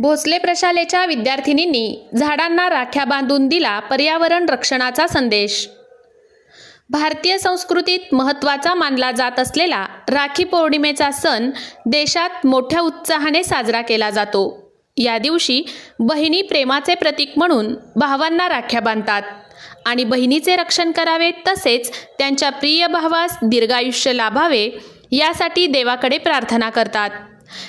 भोसले प्रशालेच्या विद्यार्थिनींनी झाडांना राख्या बांधून दिला पर्यावरण रक्षणाचा संदेश. भारतीय संस्कृतीत महत्त्वाचा मानला जात असलेला राखी पौर्णिमेचा सण देशात मोठ्या उत्साहाने साजरा केला जातो. या दिवशी बहिणी प्रेमाचे प्रतीक म्हणून भावांना राख्या बांधतात आणि बहिणीचे रक्षण करावे तसेच त्यांच्या प्रिय भावास दीर्घायुष्य लाभावे यासाठी देवाकडे प्रार्थना करतात.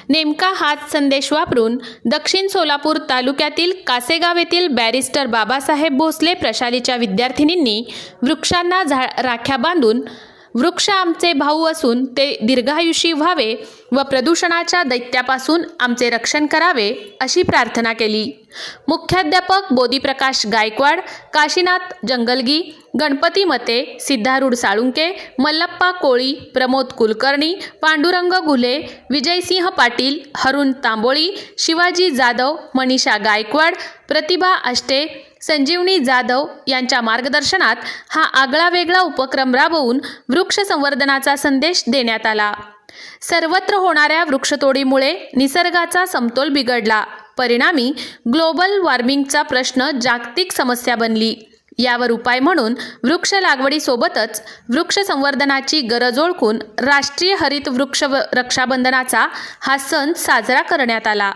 नेमका हाच संदेश वापरून दक्षिण सोलापूर तालुक्यातील कासेगाव येथील बॅरिस्टर बाबासाहेब भोसले प्रशालेच्या विद्यार्थिनींनी वृक्षांना झा राख्या बांधून वृक्ष आमचे भाऊ असून ते दीर्घायुषी व्हावे व प्रदूषणाच्या दैत्यापासून आमचे रक्षण करावे अशी प्रार्थना केली. मुख्याध्यापक बोधीप्रकाश गायकवाड काशीनाथ जंगलगी गणपती मते सिद्धारूढ साळुंके मल्लप्पा कोळी प्रमोद कुलकर्णी पांडुरंग घुले विजयसिंह पाटील हरुण तांबोळी शिवाजी जाधव मनीषा गायकवाड प्रतिभा आष्टे संजीवनी जाधव यांच्या मार्गदर्शनात हा आगळा वेगळा उपक्रम राबवून वृक्ष संवर्धनाचा संदेश देण्यात आला. सर्वत्र होणाऱ्या वृक्षतोडीमुळे निसर्गाचा समतोल बिघडला. परिणामी ग्लोबल वॉर्मिंगचा प्रश्न जागतिक समस्या बनली. यावर उपाय म्हणून वृक्ष लागवडीसोबतच वृक्ष संवर्धनाची गरज ओळखून राष्ट्रीय हरित वृक्ष व- रक्षाबंधनाचा हा सण साजरा करण्यात आला.